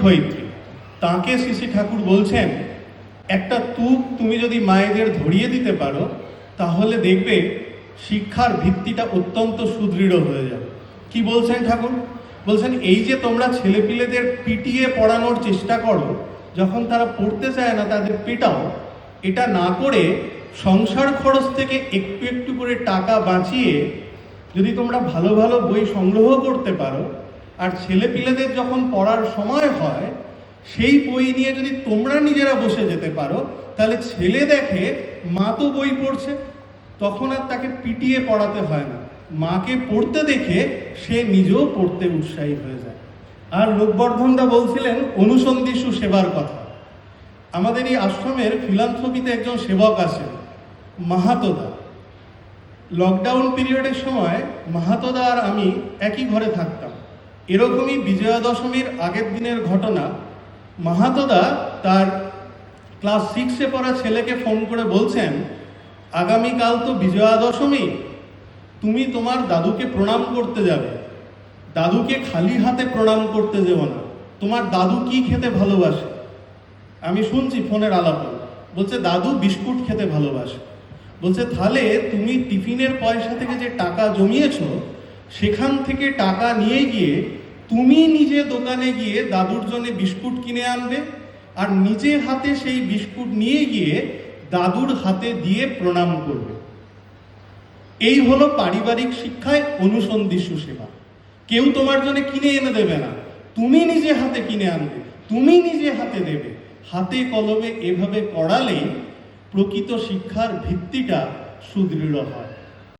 শিক্ষয়িত্রী তাকে শ্রী ঠাকুর বলছেন, একটা তুপ তুমি যদি মায়েদের ধরিয়ে দিতে পারো, তাহলে দেখবে শিক্ষার ভিত্তিটা অত্যন্ত সুদৃঢ় হয়ে যাবে। কি বলছেন ঠাকুর? বলছেন, এই যে তোমরা ছেলেপিলেদের পিটিয়ে পড়ানোর চেষ্টা করো, যখন তারা পড়তে চায় না তাদের পেটাও, এটা না করে সংসার খরচ থেকে একটু একটু করে টাকা বাঁচিয়ে যদি তোমরা ভালো ভালো বই সংগ্রহ করতে পারো আর ছেলেপিলেদের যখন পড়ার সময় হয়, সেই বই নিয়ে যদি তোমরা নিজেরা বসে যেতে পারো, তাহলে ছেলে দেখে মা তো বই পড়ছে, তখন আর তাকে পিটিয়ে পড়াতে হয় না। মাকে পড়তে দেখে সে নিজেও পড়তে উৎসাহী হয়ে যায়। আর রূপবর্ধনদা বলছিলেন অনুসন্ধিসু সেবার কথা। আমাদের এই আশ্রমের ফিলান্থ্রপিতে একজন সেবক আছেন, মাহাতোদা। লকডাউন পিরিয়ডের সময় মাহাতোদা আর আমি একই ঘরে থাকতাম। এরকমই বিজয়া দশমীর আগের দিনের ঘটনা। মাহাতোদা তার ক্লাস সিক্সে পড়া ছেলেকে ফোন করে বলছেন, আগামীকাল তো বিজয়া দশমী তুমি তোমার দাদুকে প্রণাম করতে যাবে। দাদুকে খালি হাতে প্রণাম করতে যেও না। তোমার দাদু কি খেতে ভালোবাসে? আমি শুনছি ফোনের আলাপ। বলছে, দাদু বিস্কুট খেতে ভালোবাসে। বলছে, তাহলে তুমি টিফিনের পয়সা থেকে যে টাকা জমিয়েছো, সেখান থেকে টাকা নিয়ে গিয়ে তুমি নিজে দোকানে গিয়ে দাদুর জন্য বিস্কুট কিনে আনবে আর নিজে হাতে সেই বিস্কুট নিয়ে গিয়ে দাদুর হাতে দিয়ে প্রণাম করবে। এই হলো পারিবারিক শিক্ষায় অনুসন্ধিসু সেবা কেউ তোমার জন্য কিনে এনে দেবে না। তুমি নিজে হাতে কিনে আনবে, তুমি নিজে হাতে দেবে। হাতে কলমে এভাবে করালেই প্রকৃত শিক্ষার ভিত্তিটা সুদৃঢ় হয়।